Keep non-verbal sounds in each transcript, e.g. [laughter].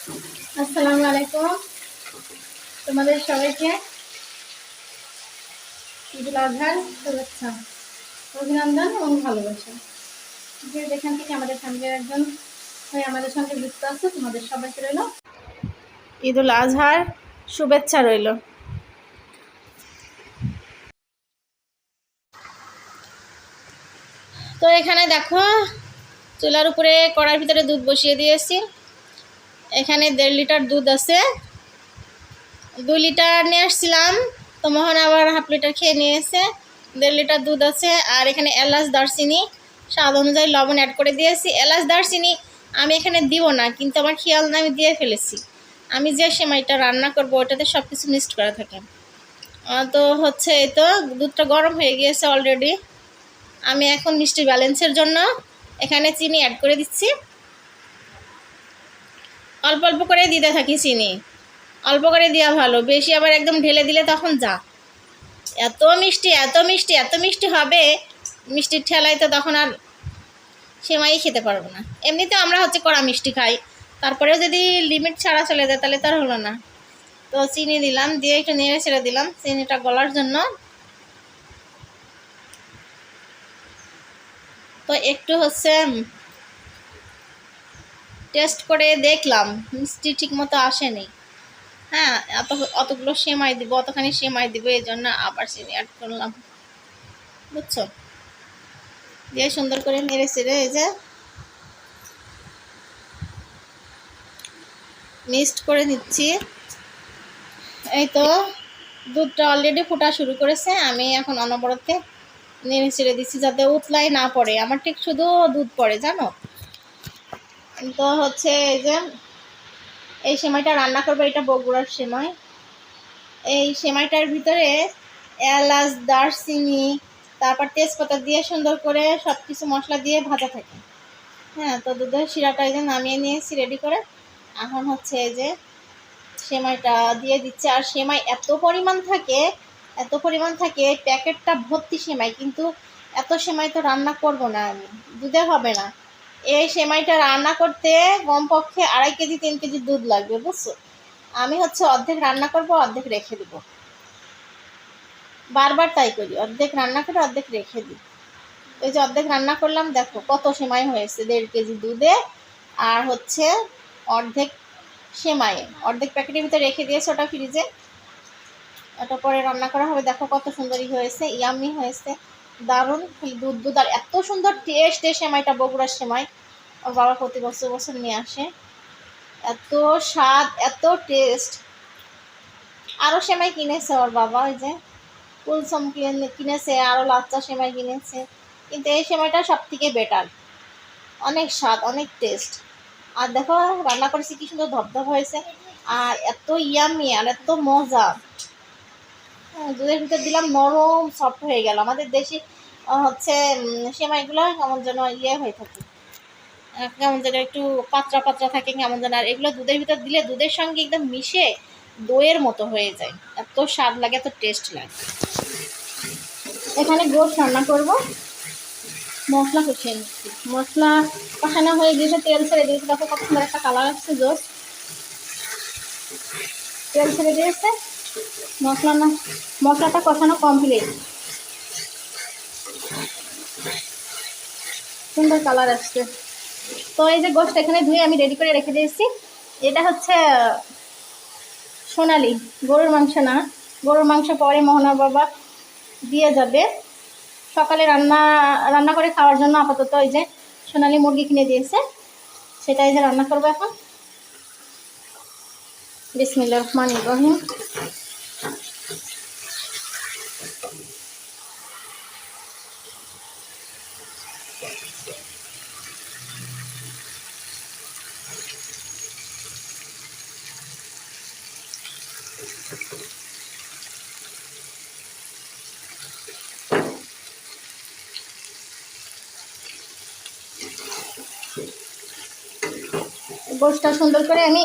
আসসালামু আলাইকুম। তোমাদের সবাইকে অভিনন্দন এবং ভালোবাসা। যেখান থেকে আমাদের ফ্যামিলির একজন হয়ে আমাদের সঙ্গে যুক্ত আছে, তোমাদের সবাইকে রইল ঈদুল আজহার শুভেচ্ছা রইল। তো এখানে দেখো, চুলার উপরে কড়ার ভিতরে দুধ বসিয়ে দিয়েছি। এখানে দেড় লিটার দুধ আছে। দুই লিটার নিয়ে আসছিলাম, তো মোহন আবার হাফ লিটার খেয়ে নিয়েছে। দেড় লিটার দুধ আছে আর এখানে এলাচ, দারচিনি, স্বাদ অনুযায়ী লবণ অ্যাড করে দিয়েছি। এলাচ, দারচিনি আমি এখানে দিব না, কিন্তু আমার খেয়াল না আমি দিয়ে ফেলেছি। আমি যে সেমাইটা রান্না করব ওটাতে সব কিছু মিক্সড করা থাকে। তো হচ্ছে এই তো, দুধটা গরম হয়ে গিয়েছে অলরেডি আমি এখন মিষ্টি ব্যালেন্সের জন্য এখানে চিনি অ্যাড করে দিচ্ছি। অল্প অল্প করে দিতে থাকি চিনি। অল্প করে দেওয়া ভালো, বেশি আবার একদম ঢেলে দিলে তখন যা। এত মিষ্টি এত মিষ্টি এত মিষ্টি হবে, মিষ্টির ঠেলায় তো তখন আর সেমাই খেতে পারব না। এমনিতে আমরা হচ্ছে কড়া মিষ্টি খাই। তারপরেও যদি লিমিট ছাড়া চলে যায়, তাহলে তার হলো না। তো চিনি দিলাম, দিয়ে একটু নেড়ে ছেড়ে দিলাম, চিনিটা গলার জন্য। তো একটু হচ্ছে টেস্ট করে দেখলাম। মিষ্টি ঠিক মতো আসেনি। হ্যাঁ এত অতগুলো সেমাই দিব, অতখানি সেমাই দিব এই জন্য আবার চিনি অ্যাড করলাম। বুঝছ? দিয়ে সুন্দর করে নেড়ে চেড়ে এই যে মিক্সড করে নিচ্ছি। এই তো দুধটা অলরেডি ফোটা শুরু করেছে, আমি এখন অনবরতে নেড়ে ছেড়ে দিচ্ছি যাতে উতলাই না পড়ে। আমার ঠিক শুধু দুধ পড়ে, জানো? তো হচ্ছে এই যে, এই সেমাইটা রান্না করব, এটা বগুড়ার সেমাই। এই সেমাইটার ভিতরে এলাচ, দারচিনি, তারপর তেজপাতা দিয়ে সুন্দর করে সব কিছু মশলা দিয়ে ভাজা থাকে। হ্যাঁ তো দুধের শিরাটা এই যে নামিয়ে নিয়েছি রেডি করে। এখন হচ্ছে এই যে সেমাইটা দিয়ে দিচ্ছে। আর সেমাই এত পরিমাণ থাকে, এত পরিমাণ থাকে প্যাকেটটা ভর্তি সেমাই, কিন্তু এত সেমাই তো রান্না করব না আমি। দুধে হবে না। এই সেমাইটা রান্না করতে কমপক্ষে আড়াই কেজি, তিন কেজি দুধ লাগবে, বুঝছ? আমি হচ্ছে অর্ধেক রান্না করব, অর্ধেক রেখে দেবো। বারবার তাই করি, অর্ধেক রান্না করে অর্ধেক রেখে দিই। এই যে অর্ধেক রান্না করলাম, দেখো কত সেমাই হয়েছে, দেড় কেজি দুধে আর হচ্ছে অর্ধেক সেমাইয়ে অর্ধেক প্যাকেটের ভিতরে রেখে দিয়েছে ওটা ফ্রিজে। ওটা পরে রান্না করা হবে। দেখো কত সুন্দরই হয়েছে ইয়ামি হয়েছে। দারুণ দুধ দুধ আর এত সুন্দর টেস্ট এই সেমাইটা, বগুড়ার সেমাই। ওর বাবা প্রতি বছর বছর নিয়ে আসে। এত স্বাদ, এত টেস্ট আরও সেমাই কিনেছে ওর বাবা, ওই যে কুলসম কিনে, কিনেছে আরও লাচ্চা সেমাই কিনেছে। কিন্তু এই সেমাইটা সব থেকে বেটার অনেক স্বাদ, অনেক টেস্ট আর দেখো, রান্না করেছি, কি সুন্দর ধপধপ হয়েছে। আর এত ইয়ামি আর এত মজা। দুধের ভিতর দিলাম, নরম সফট হয়ে গেল। আমাদের দেশি হচ্ছে সেমাইগুলো কেমন যেন ইয়ে হয়ে থাকে। কেমন যেন একটু পাতলা পাতলা থাকে, কেমন যেন। আর এগুলো দুধের ভিতর দিলে দুধের সঙ্গে একদম মিশে দইয়ের মতো হয়ে যায়। এত স্বাদ লাগে, এত টেস্ট লাগে। এখানে গোশ রান্না করব। মশলা কষিয়ে নিচ্ছি। মশলা কষানো হয়ে গিয়েছে তেল ছেড়ে দিয়েছে। দেখো কত সুন্দর একটা কালার আসছে জোস তেল ছেড়ে দিয়েছে। মশলা না, মশলাটা কষানো কমপ্লিট সুন্দর কালার আসছে। তো এই যে গোষ্ঠ এখানে ধুয়ে আমি রেডি করে রেখে দিয়েছি। এটা হচ্ছে, সোনালি, গরুর মাংস না। গরুর মাংস পরে মোহনার বাবা দিয়ে যাবে। সকালে রান্না রান্না করে খাওয়ার জন্য আপাতত ওই যে সোনালি মুরগি কিনে দিয়েছে। সেটা এই যে রান্না করব এখন। বিসমিল্লা রহমান ইব্রাহিম গোষ্ঠটা সুন্দর করে আমি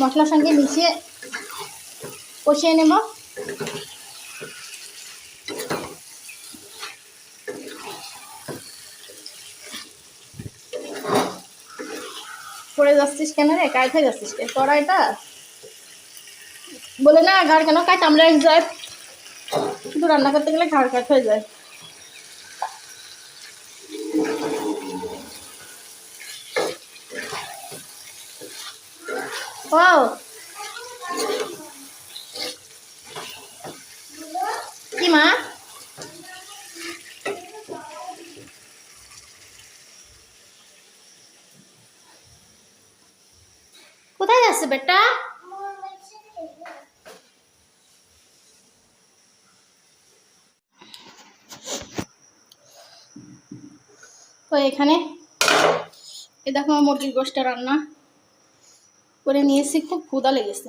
মশলার সঙ্গে মিশিয়ে কষিয়ে নেব। পড়ে যাচ্ছিস কেন রে? কায় যাচ্ছিস কে? কড়াইটা? বলে না, ঘাড় কেন কায়? কামড়ে যায় শুধু রান্না করতে গেলে ঘাড় কাট হয়ে যায়। ও কি মা কোথায় যাচ্ছে বেটা? তো এখানে। এ দেখো মুরগির গোষ্ঠটা রান্না। করে নিয়েছি, খুব ক্ষুদা লেগেছে।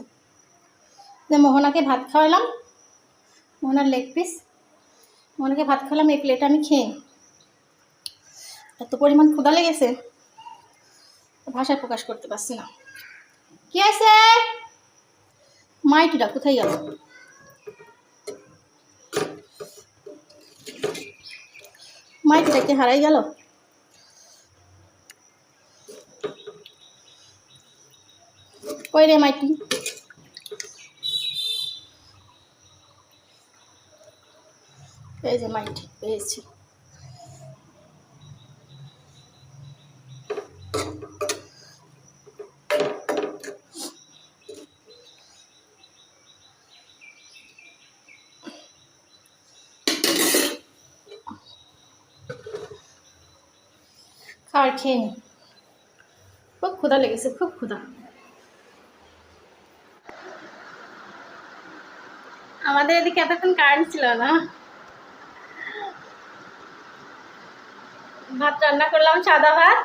যে মোহনাকে ভাত খাওয়ালাম, মোহনার লেগ পিস মোহনাকে ভাত খাওয়ালাম, এই প্লেট আমি খেয়ে এত পরিমাণ ক্ষুদা লেগেছে, ভাষায় প্রকাশ করতে পারছি না। কি আছে মাইটিটা কোথায় গেল? মাইটিটা কি হারাই গেল? কই রে মাইটি এই যে মাইটি পেয়েছি। খাবার খেয়ে খুব ক্ষুধা লেগেছে খুব ক্ষুধা। আমাদের এদিকে এতক্ষণ কারেন্ট ছিল না। ভাত রান্না করলাম, সাদা ভাত।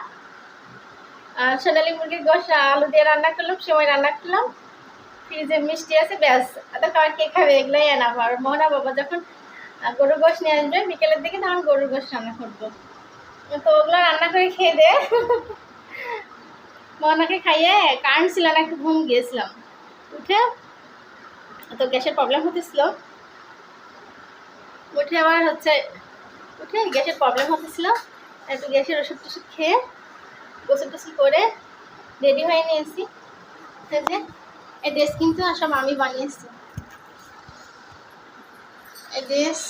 আর সোনালি মুরগির গোশ আলু দিয়ে রান্না করলাম সময় রান্না করলাম। ফ্রিজে মিষ্টি আছে, ব্যাস। এত খাবার কে খাবে, এগুলোই আনাবো আর মোহনা বাবা যখন গরুর গোশ নিয়ে আসবে, বিকেলের দিকে তখন গরুর গোশ রান্না করব। তো ওগুলো রান্না করে খেয়ে দে। মোহনাকে খাইয়ে কারেন্ট ছিল না, একটু ঘুম গিয়েছিলাম। উঠে তো গ্যাসের প্রবলেম হতেছিল উঠে আবার হচ্ছে, উঠে গ্যাসের প্রবলেম হতেছিল একটু গ্যাসের ওষুধ টষুধ খেয়ে গোসল টোসল করে রেডি হয়ে নিয়েছি। যে, এই ড্রেস কিন্তু সব আমি বানিয়েছি। এই ড্রেস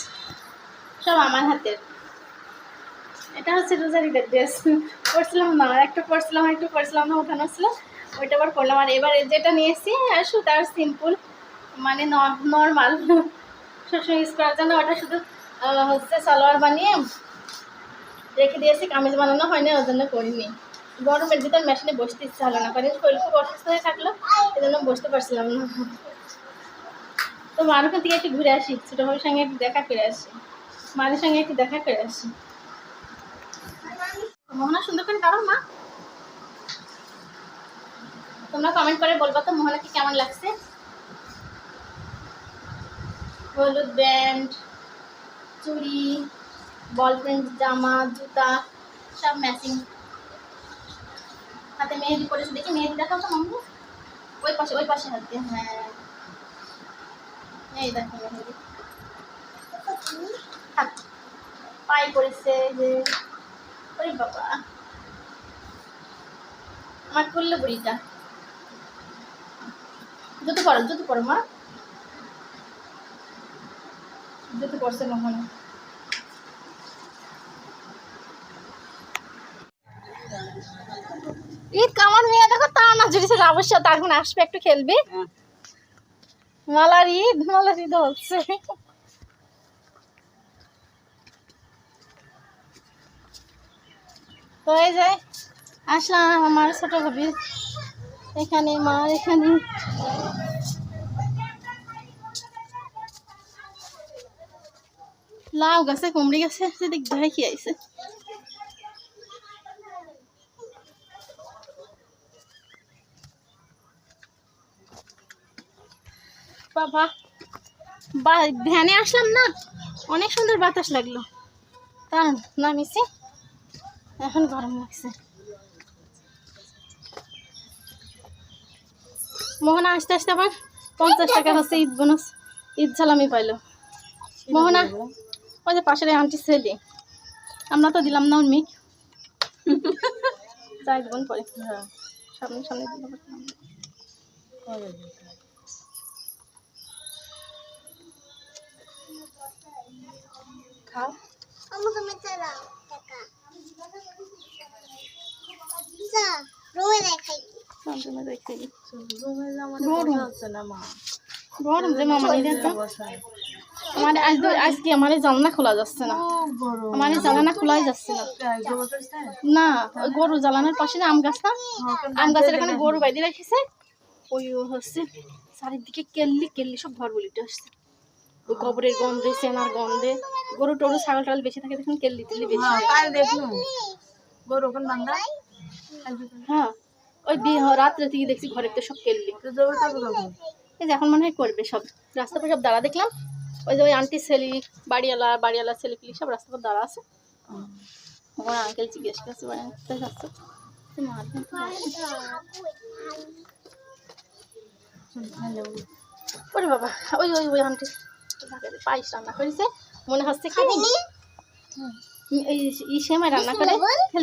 সব আমার হাতের। এটা হচ্ছে রোজারিদের ড্রেস পরছিলাম না একটা পরছিলাম একটু পরছিলাম না, ওঠানো ছিল। ওইটা আবার পরলাম আর এবার যেটা নিয়েছি, আর সুতার সিম্পল মানে নর্মাল সবসময় ইউজ করার জন্য ওটা শুধু হচ্ছে সালোয়ার বানিয়ে রেখে দিয়েছি, কামিজ বানানো হয়নি, ওর জন্য করিনি। গরমের ভিতর মেশিনে বসতে ইচ্ছা হলো না। কারণ শরীর খুব অসুস্থ হয়ে থাকল এই জন্য বসতে পারছিলাম না। তো মার ওখান থেকে একটু ঘুরে আসি, ছোটো ভাইয়ের সঙ্গে একটু দেখা করে আসি। মায়ের সঙ্গে একটু দেখা করে আসি। মোহনা, সুন্দর করে দাঁড়াও মা। তোমরা কমেন্ট করে বলবা তো, মোহনাকে কেমন লাগছে? হলুদ ব্যান্ড, চুড়ি, বল প্রিন্ট জামা, জুতা, সব ম্যাচিং হাতে মেহেদি করেছে দেখি মেহেদি দেখাও তো মাম্মু। ওই পাশে ওই পাশে হাতে হ্যাঁ। এই দেখো মেহেদি। পায়ে করেছে যে, ওরে বাবা। আমার করলে বুড়িটা। জুতো পরো জুতো পরো মা। জুতো পরছে মোহনা ঈদ কামার মেয়ে দেখো তা না জুড়েছে অবশ্য তখন আসবে একটু খেলবি। মালার ঈদ মালার ঈদ হচ্ছে। তো এই যে আসলাম আমার ছোট ভাবি। এখানে মার এখানে। লাউ গাছে কুমড়ি গাছে সেদিক ধরে কি আইছে? বাবা বা ভ্যানে আসলাম না? অনেক সুন্দর বাতাস লাগল। তা নামিছি। এখন গরম লাগছে। মোহনা আসতে আসতে আবার পঞ্চাশ টাকা হচ্ছে ঈদ বোনাস ঈদ সালামি পাইলো। মোহনা ওই যে পাশের আন্টি ছেলে। আমরা তো দিলাম না উর্মি চাই দেবেন পরে সামনে সামনে দিতে খাও। আমাকে মেতে দাও টাকা। যা রোয়ে দেখাই। সামনে। গরম। না মা। গরম যে মামা নিয়ে আমার আজ আজকে আমার জানলা খোলা যাচ্ছে না। আমার এই খোলাই যাচ্ছে না। না ওই গরু জ্বালানোর পাশে যে আম গাছটা আম গাছের এখানে গরু বাইরে রেখেছে। ওই হচ্ছে চারিদিকে কেল্লি কেল্লি সব ঘর বলিতে আসছে। ওই গোবরের গন্ধে সেনার গন্ধে। গরু টরু ছাগল টাগল বেশি থাকে দেখুন কেল্লি টেল্লি বেশি হয়। গরু ওখানে বান্ধা হ্যাঁ ওই বিয়ে রাত্রে থেকে দেখছি ঘরের তো সব কেল্লি। এই যে এখন মনে হয় করবে সব। রাস্তা পর সব দাঁড়া দেখলাম। ওই যে ওই আন্টি ছেলে বাড়িওয়ালা বাড়িওয়ালা ছেলে পিলি সব রাস্তা পর দাঁড়া আছে। আমার আঙ্কেল জিজ্ঞেস করছে বাড়ি কোথায় যাচ্ছ? ওরে বাবা ওই ওই ওই আন্টি পায়েস রান্না করেছে মনে হচ্ছে কি? এই সময় রান্না করে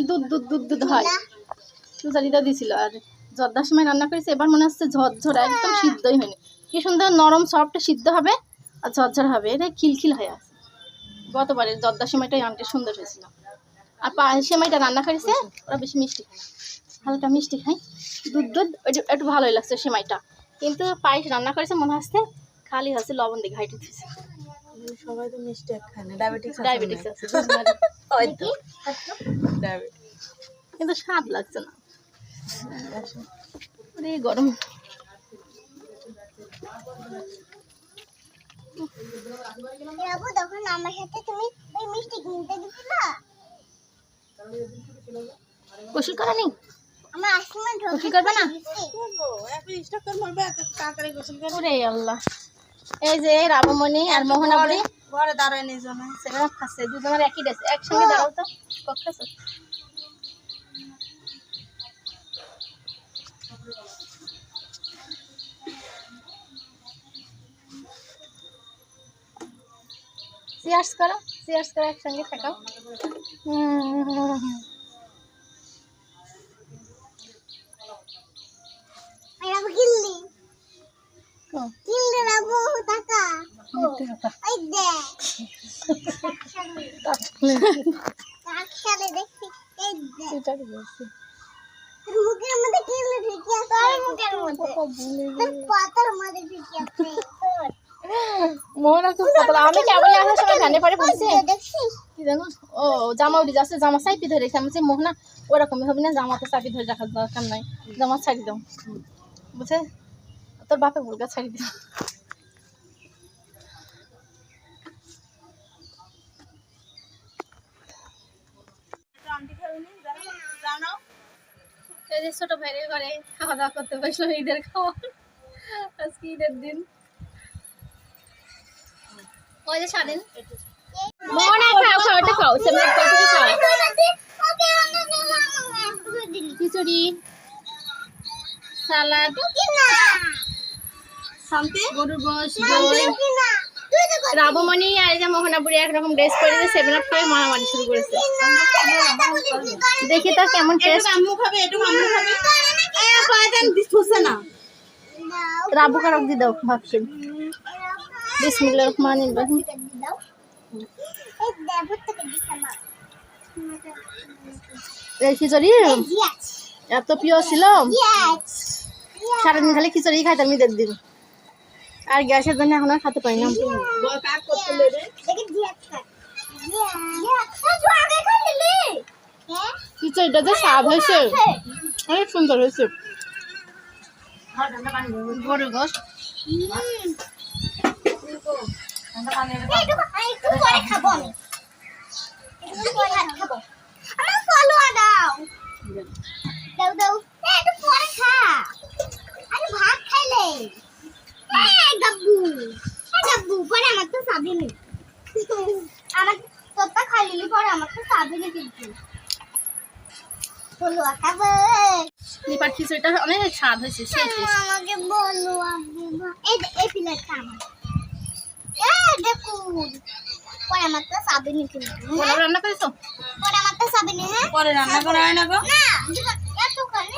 দুধ দুধ দুধ দুধ হয়। সুজালিটা দিছিল আর জর্দার সময় রান্না করেছে এবার মনে হচ্ছে ঝরঝরা একদম সিদ্ধই হয়নি। কি সুন্দর নরম সফট সিদ্ধ হবে। ঝরঝর হবে এটা খিলখিল হয়ে আছে। গতবারে জর্দার সময়টাই আনতে সুন্দর হয়েছিল। আর সেমাইটা রান্না করেছে ওরা বেশি মিষ্টি খায় হালকা মিষ্টি খাই দুধ দুধ ওইটা একটু ভালোই লাগছে সেমাইটা। কিন্তু পায়েস রান্না করেছে মনে হচ্ছে খালি হচ্ছে লবণ দিয়ে ঘাইটে দিয়েছে সবাই তো মিষ্টি খায় না ডায়াবেটিস ডায়াবেটিস আছে [laughs] কিন্তু স্বাদ লাগছে না। গরম। বাবু তখন আমার সাথে তুমি ওই মিষ্টি কিনতে গেছিলা করা নেই আমার আসমা গোসল করবে না? এখন স্টক মারবে এত তাড়াতাড়ি গোসল করে ওরে আল্লাহ। এই যে রাবমণি আর মোহনাপুরি ঘরে দাঁড়ায় নিয়ে যাবে সেগুলো খাচ্ছে দুজনের একই ড্রেস। একসঙ্গে দাঁড়াও তো কক্ষাছে চেয়ার্স করো চেয়ার্স করো একসঙ্গে থাকাও মুখের মধ্যে কিনলে আছে। তোর মুখের মধ্যে? তোর পাতার মধ্যে আছে। মোহনা খুব আমি কেবল আসার জানে পরে বলছি কি জানো ও জামা উড়ে যাচ্ছে জামা চাপি ধরে রেখে আমি বলছি, মোহনা ওরকমই হবে না জামাতে চাপি ধরে রাখার দরকার নাই জামা ছাড়ি দাও। বুঝছে তোর বাপে বুলগা ছাড়ি দিও ছোট ভাইয়ের ঘরে খাওয়া দাওয়া করতে বসল ঈদের খাওয়া। আজকে ঈদের দিন। ওই যে মোহনা খাও খাও। ওটা খাও খিচুড়ি সালাদ গরুর গোশ দই। রাবমণি আর এই যে মোহনাপুরি একরকম ড্রেস পরে যে সেভেন আপ খেয়ে মারামারি শুরু করেছে। দেখি তো কেমন টেস্ট আম্মু খাবে একটু আম্মু খাবে। এ কয়দিন দিছছে না। রাবু কারক দি দাও ভাবছি। বিসমিল্লাহির রহমানির রহিম। এই খিচুড়ি? এত প্রিয় ছিল? সারাদিন খালি খিচুড়ি খাইতাম ঈদের দিন। আর গ্যাসের জন্য এখন আর খেতে পাই না। খিচুড়িটা যে স্বাদ হয়েছে অনেক সুন্দর হয়েছে। গরুর গোশ একটু একটু পরে খাব আমি একটু পরে ভাত খাব আমার ফলোয়া দাও। দাও দাও। এ, একটু পরে খা। আরে ভাত খাইলে? এই গাব্বু। এই গাব্বু পরে আমার তো সাবি নেই আমার তোরটা খাইলি পরে আমার তো কিন্তু। ফলোয়া খাব। লিপার খিচুড়িটা অনেক স্বাদ হয়েছে আমাকে বলো এই এই প্লেটটা আমার। আমার তো সাবি নেই কিন্তু হ্যাঁ? পোলাও রান্না করেছ? পরে আমার তো সাবি নেই হ্যাঁ? পরে রান্না করা হয় না গো? না এত করে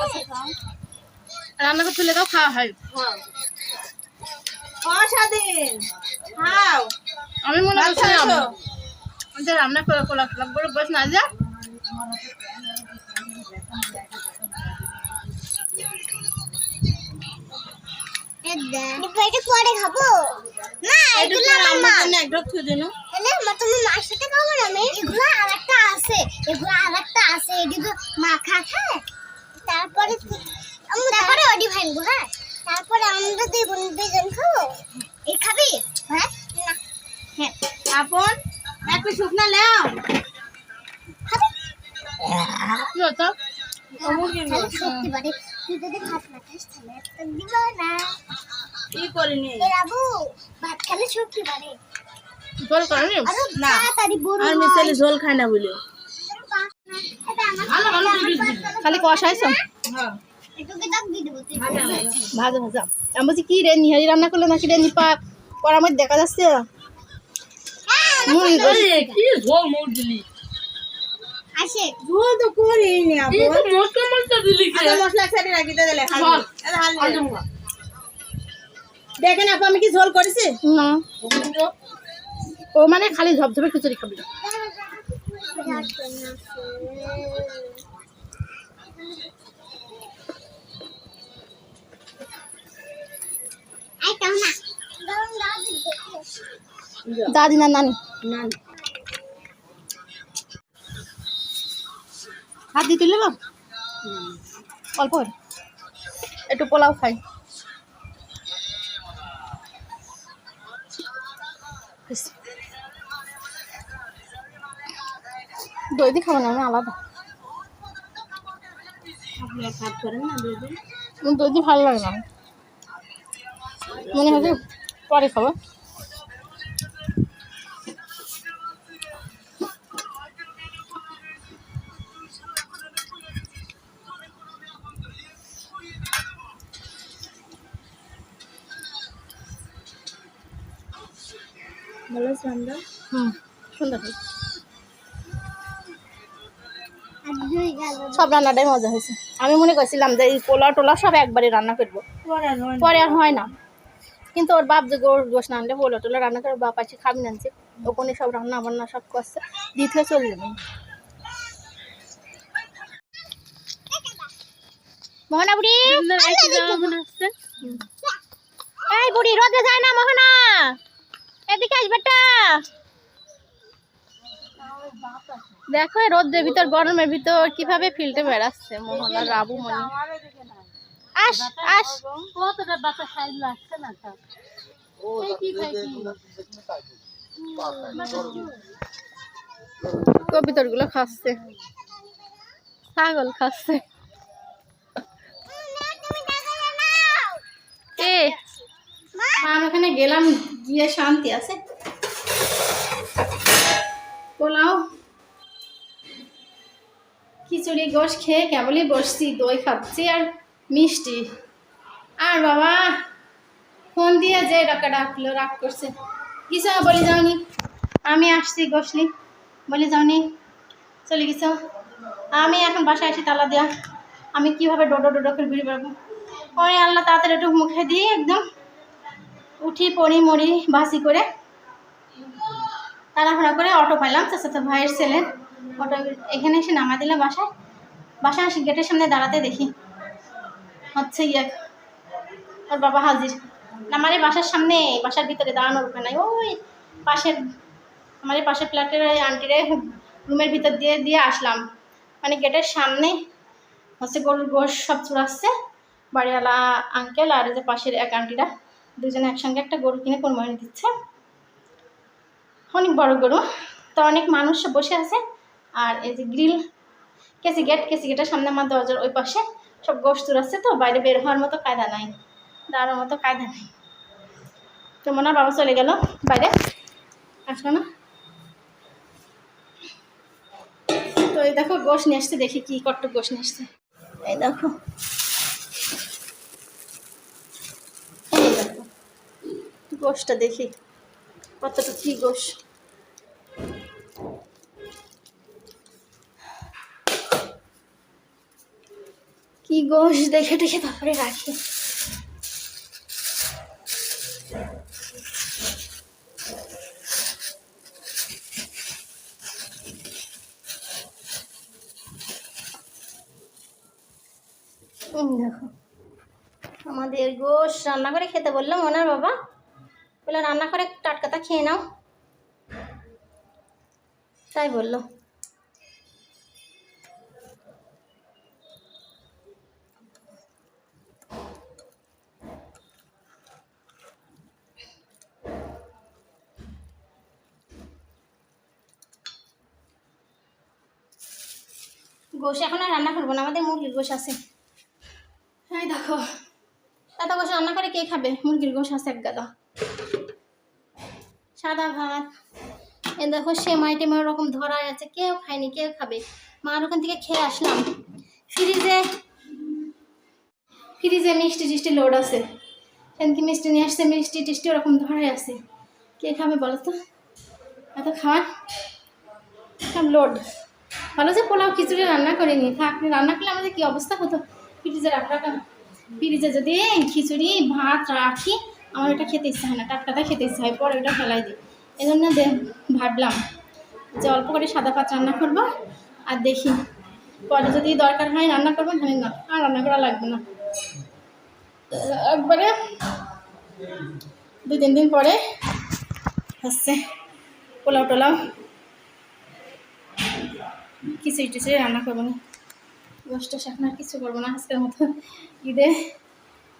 রান্না করে তুলে দাও খাওয়া হয়। অস্বাধীন খাও আমি মনে করছিলাম? যে রান্না করে কোলা ক্লাব করে বস না যা? এটা পরে খাব না এগুলো আমার মা একদম খুঁজে নো এলে মা তুমি মার সাথে খাব না আমি এগুলো আর একটা আছে এগুলো আর একটা আছে এগুলো মা খা খায় তারপরে তু- ওডি ভাঙবো হ্যাঁ। তারপরে আমরা দুই বোন দুইজন খাব। এই খাবি? হ্যাঁ? না। হ্যাঁ। আপন একটু শুকনা লেও কি হতো? সত্যি বাড়ি তুই যদি ভাত না খাস তাহলে একটা না। কি করিনি বাবু ভাত খেলে শক্তি বাড়ে জল করেনি না। আর মিসালি ঝোল খায় না বলে। খালি কষাইছো? হ্যাঁ। একটু কি দাগ দিয়ে দেবো তুই ভাজা ভাজা। আমি বলছি কি রে নিহারি রান্না করলে নাকি রে? নিপা করার মধ্যে দেখা যাচ্ছে? ঝোল ঝোল দেখেন আপু আমি কি ঝোল করেছি? না। ও মানে খালি ঝপঝপে খিচুড়ি খাবি। দাদি না নানি? না হাত দিয়ে তুলে অল্প একটু পোলাও খাই। ব্যাস। দই দিয়ে খাব না আমি আলাদা। দই দিয়ে ভালো লাগে না। মনে হয় পরে খাব। সব রান্নাটাই মজা হয়েছে। আমি মনে করছিলাম যে এই পোলাও টোলা সব একবারে রান্না করব। পরে আর হয় না। কিন্তু ওর বাপ যে গোর গোস না আনলে পোলা টোলা রান্না করে বাপ আছে খাবি নানছে ওখানে সব রান্না বান্না সব করছে। দ্বিতীয় চলে যাবে। মোহনা বুড়ি! এই বুড়ি রোদে যায় না মোহনা। এদিকে আস বেটা। দেখো এই রোদের ভিতর গরমের ভিতর কীভাবে ফিল্টে বেড়াচ্ছে মোহনা রাবু মনি আস আস। কতটা লাগছে না কবিতরগুলো খাচ্ছে। ছাগল খাচ্ছে। এ আমি ওখানে গেলাম গিয়ে শান্তি আছে? পোলাও খিচুড়ি গোশ খেয়ে কেবলই বসছি, দই খাচ্ছি আর মিষ্টি। আর বাবা, ফোন দিয়ে যে ডাকা ডাকলো রাগ করছে। কিছু বলে যাওনি। আমি আসছি গোসলি বলে যাওনি। চলে গেছ। আমি এখন বাসায় এসে তালা দেওয়া আমি কীভাবে ডোডো ডোডো করে ঘুরে বেড়াবো? পরে আল্লাহ, তাড়াতাড়ি একটু মুখে দিয়ে একদম। উঠি পড়ি মরি বাসি করে। তাড়াহুড়া করে অটো পাইলাম। চাচাতো ভাইয়ের ছেলে। অটো এখানে এসে নামা দিলে বাসায়। বাসায় আসি গেটের সামনে দাঁড়াতে দেখি। হচ্ছে ইয়ে। ওর বাবা হাজির। আমার এই বাসার সামনে, বাসার ভিতরে দাঁড়ানোর উপায় নাই। ওই পাশের আমার এই পাশের ফ্ল্যাটের ওই আন্টিরে রুমের ভিতর দিয়ে দিয়ে আসলাম। মানে গেটের সামনে হচ্ছে গরুর গোশ সব চুরাচ্ছে বাড়িওয়ালা আঙ্কেল আর যে পাশের এক আন্টিরা, দুজনে একসঙ্গে একটা গরু কিনে কোরবানি দিচ্ছে। অনেক বড় গরু। তো অনেক মানুষ বসে আছে। আর এই যে গ্রিল, কেসি গেট, কেসি গেটের সামনে আমার দরজার ওই পাশে সব গোশ চুরাচ্ছে তো, বাইরে বের হওয়ার মতো কায়দা নাই, দাঁড়ানোর মতো কায়দা নাই। তো মনে বাবা চলে গেল বাইরে। আসলো না? তো এই দেখো, গোশ নিয়ে আসছে, দেখি কি কট্ট গোশ নিয়ে আসছে। এই দেখো। এই দেখো দেখি। কতটা কি গোশ কি গোশ, দেখে দেখে তারপরে রাখি। দেখো, আমাদের গোশ রান্না করে খেতে বললাম ওনার বাবা। বলে রান্না করে টাটকাটা খেয়ে নাও। তাই বলল। গোশ এখন আর রান্না করব না আমাদের মুরগির গোশ আছে। হ্যাঁ দেখো। সাদা গোশ রান্না করে কে খাবে? মুরগির গোশ আছে এক গাদা। সাদা ভাত। এ দেখো সেমাই টেমাই ওরকম ধরা আছে। কেউ খায়নি, কেউ খাবে। মার ওখান থেকে খেয়ে আসলাম। ফ্রিজে ফ্রিজে মিষ্টি টিষ্টি লোড আছে। সেদিনকে মিষ্টি নিয়ে আসছে, মিষ্টি টিষ্টি ওরকম ধরাই আছে। কে খাবে বলো তো? এত খাওয়ার? লোড ভালো যে পোলাও খিচুড়ি রান্না করিনি। থাক, রান্না করলে আমাদের কী অবস্থা হতো? ফ্রিজে রাখা রাখা ফ্রিজে যদি খিচুড়ি, ভাত রাখি আমার এটা খেতে ইচ্ছা হয় না, টাটকাটা খেতে ইচ্ছা হয়, পরে ওটা ফেলাই দিই। এই জন্য ভাবলাম যে অল্প করে সাদা ভাত রান্না করব আর দেখি, পরে যদি দরকার হয় রান্না করব, নাহলে না, আর রান্না করা লাগবে না। একবারে দু তিন দিন পরে হচ্ছে পোলাও টোলাও খিচুড়ি টিচুড়ি রান্না করব না। গোষ্ঠ এখন আর কিছু করব না আজকের মতো। ঈদে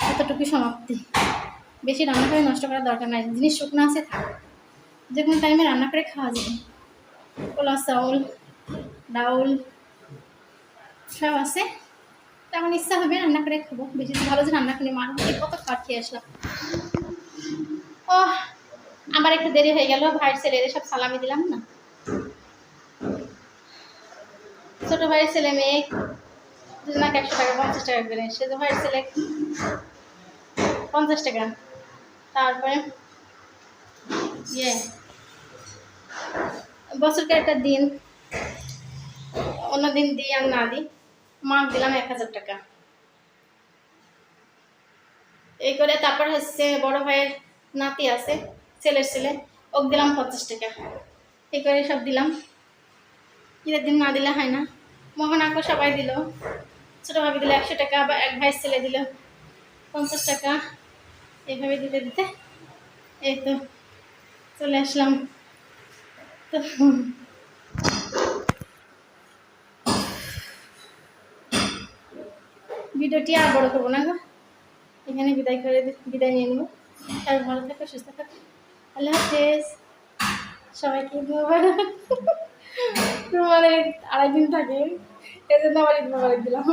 এতটুকু সমাপ্তি। বেশি রান্না করে নষ্ট করার দরকার নাই, জিনিস শুকনো আছে থাক। যে কোনো টাইমে রান্না করে খাওয়া যাবে পোলা চাউল, ডাউল, সব আছে। তেমন ইচ্ছা হবে রান্না করে খাব। বেশি ভালো যে রান্না করে মার কত খাওয়ার খেয়ে আসলাম। ও আমার একটু দেরি হয়ে গেল, ভাইয়ের ছেলেদের সব সালামি দিলাম না। ছোট ভাইয়ের ছেলে মেয়ে একশো টাকা, পঞ্চাশ টাকা করে। সেজো ভাইয়ের ছেলে, পঞ্চাশ টাকা। তারপরে ইয়ে বছরকে একটা দিন, অন্য দিন দিই আর না দিই মাক দিলাম এক হাজার টাকা। এই করে তারপর হচ্ছে বড় ভাইয়ের নাতি আছে, ছেলের ছেলে, ওকে দিলাম পঞ্চাশ টাকা। এই করে সব দিলাম। ঈদের দিন না দিলে হয় না। মোহনাকে সবাই দিল। ছোটো ভাবি দিল একশো টাকা বা এক ভাইয়ের ছেলে দিল পঞ্চাশ টাকা। এইভাবে দিতে দিতে এই তো চলে আসলাম। তো ভিডিওটি আর বড় করব না এখানে বিদায় করে বিদায় নিয়ে নেব। আর ভালো থাকো, সুস্থ থাকো। আল্লাহ হাফেজ। সবাইকে মানে আড়াই দিন থাকে। এই জন্য আবার ঈদ মোবারক দিলাম।